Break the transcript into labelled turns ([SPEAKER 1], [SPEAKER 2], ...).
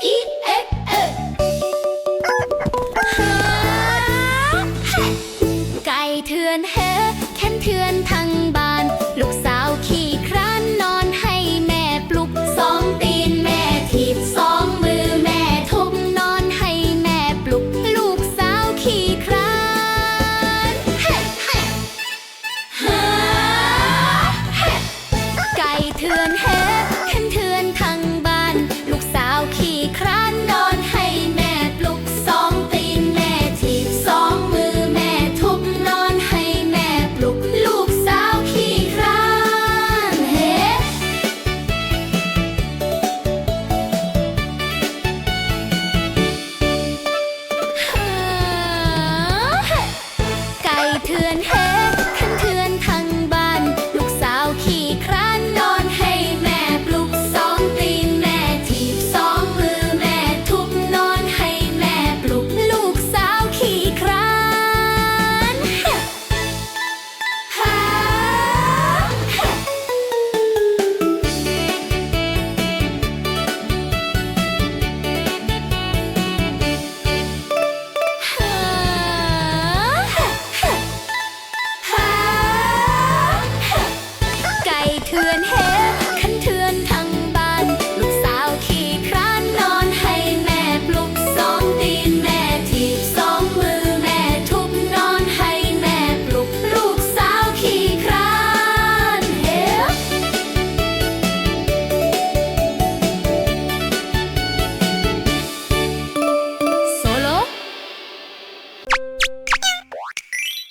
[SPEAKER 1] เไก่เถื่อนแฮแค้นเถื่อนทางบาน ลูกสาวขี่ครรนนอนให้แม่ปลุกสองตีนแม่ถีบสองมือแม่ทุบนอนให้แม่ปลุก ลูกสาวขี่คร้นไก่เถื่อนแฮ เทือนเฮ